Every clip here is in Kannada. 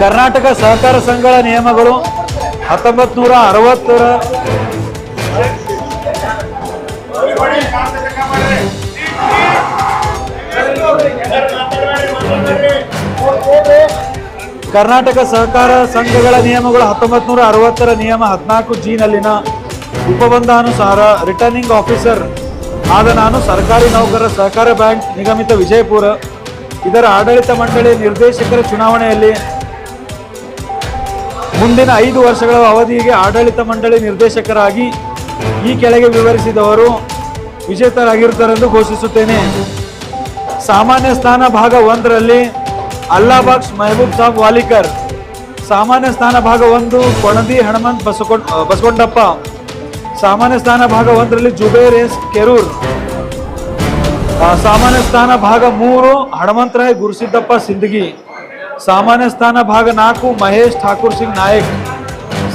ಕರ್ನಾಟಕ ಸಹಕಾರ ಸಂಘಗಳ ನಿಯಮಗಳು ಹತ್ತೊಂಬತ್ತು ನೂರ ಅರವತ್ತರ. ಕರ್ನಾಟಕ ಸಹಕಾರ ಸಂಘಗಳ ನಿಯಮಗಳು ಹತ್ತೊಂಬತ್ತು ನೂರ ಅರವತ್ತರ ನಿಯಮ ಹದಿನಾಲ್ಕು ಜಿನಲ್ಲಿನ ಉಪಬಂಧಾನುಸಾರ ರಿಟರ್ನಿಂಗ್ ಆಫೀಸರ್ ಆದ ನಾನು ಸರ್ಕಾರಿ ನೌಕರರ ಸಹಕಾರ ಬ್ಯಾಂಕ್ ನಿಗಮಿತ ವಿಜಯಪುರ, ಇದರ ಆಡಳಿತ ಮಂಡಳಿ ನಿರ್ದೇಶಕರ ಚುನಾವಣೆಯಲ್ಲಿ ಮುಂದಿನ ಐದು ವರ್ಷಗಳ ಅವಧಿಗೆ ಆಡಳಿತ ಮಂಡಳಿ ನಿರ್ದೇಶಕರಾಗಿ ಈ ಕೆಳಗೆ ವಿವರಿಸಿದವರು ವಿಜೇತರಾಗಿರುತ್ತಾರೆಂದು ಘೋಷಿಸುತ್ತೇನೆ. ಸಾಮಾನ್ಯ ಸ್ಥಾನ ಭಾಗ ಒಂದರಲ್ಲಿ ಅಲ್ಲಾಬಾಕ್ಸ್ ಮೆಹಬೂಬ್ ಸಾಬ್ ವಾಲಿಕರ್, ಸಾಮಾನ್ಯ ಸ್ಥಾನ ಭಾಗ ಒಂದು ಕೊಣದಿ ಹನುಮಂತ್ ಬಸಕೊಂಡ ಬಸಕೊಂಡಪ್ಪ ಸಾಮಾನ್ಯ ಸ್ಥಾನ ಭಾಗ ಒಂದರಲ್ಲಿ ಜುಬೇರ್ ಎಸ್ ಕೆರೂರ್. ಸಾಮಾನ್ಯ ಸ್ಥಾನ ಭಾಗ ಮೂರು ಹನುಮಂತರಾಯ್ ಗುರುಸಿದ್ದಪ್ಪ ಸಿಂದಗಿ. ಸಾಮಾನ್ಯ ಸ್ಥಾನ ಭಾಗ ನಾಲ್ಕು ಮಹೇಶ್ ಠಾಕೂರ್ ಸಿಂಗ್ ನಾಯಕ್.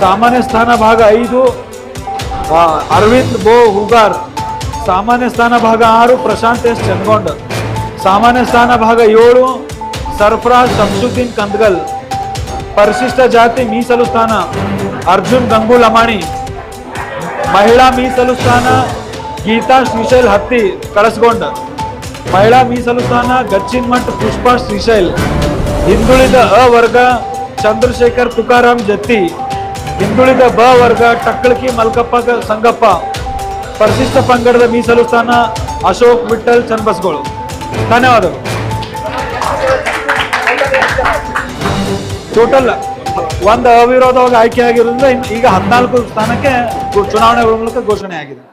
ಸಾಮಾನ್ಯ ಸ್ಥಾನ ಭಾಗ ಐದು ಅರವಿಂದ್ ಬೋ ಹುಗಾರ್. ಸಾಮಾನ್ಯ ಸ್ಥಾನ ಭಾಗ ಆರು ಪ್ರಶಾಂತ್ ಎಸ್ ಚನ್ಗೊಂಡ್ ಸಾಮಾನ್ಯ ಸ್ಥಾನ ಭಾಗ ಏಳು ಸರ್ಫರಾಜ್ ಶಂಸುದ್ದೀನ್ ಕಂದ್ಗಲ್. ಪರಿಶಿಷ್ಟ ಜಾತಿ ಮೀಸಲು ಸ್ಥಾನ ಅರ್ಜುನ್ ಗಂಗೂಲ್ ಲಮಾಣಿ ಮಹಿಳಾ ಮೀಸಲು ಸ್ಥಾನ ಗೀತಾ ಶ್ರೀಶೈಲ್ ಹತ್ತಿ ಕಳಿಸ್ಕೊಂಡ. ಮಹಿಳಾ ಮೀಸಲು ಸ್ಥಾನ ಗಚ್ಚಿನ್ಮಠ್ ಪುಷ್ಪಾ ಶ್ರೀಶೈಲ್. ಹಿಂದುಳಿದ ಅ ವರ್ಗ ಚಂದ್ರಶೇಖರ್ ತುಕಾರಾಮ್ ಜತ್ತಿ. ಹಿಂದುಳಿದ ಬ ವರ್ಗ ಟಕ್ಕಳಕಿ ಮಲ್ಕಪ್ಪ ಸಂಗಪ್ಪ. ಪರಿಶಿಷ್ಟ ಪಂಗಡದ ಮೀಸಲು ಸ್ಥಾನ ಅಶೋಕ್ ವಿಠಲ್ ಚನ್ಬಸ್ಗೋಳು ಧನ್ಯವಾದಗಳು. ಟೋಟಲ್ ಒಂದು ಅವಿರೋಧವಾಗಿ ಆಯ್ಕೆ ಆಗಿರೋದ್ರಿಂದ ಈಗ ಹದಿನಾಲ್ಕು ಸ್ಥಾನಕ್ಕೆ ಚುನಾವಣೆ ಮೂಲಕ ಘೋಷಣೆ ಆಗಿದೆ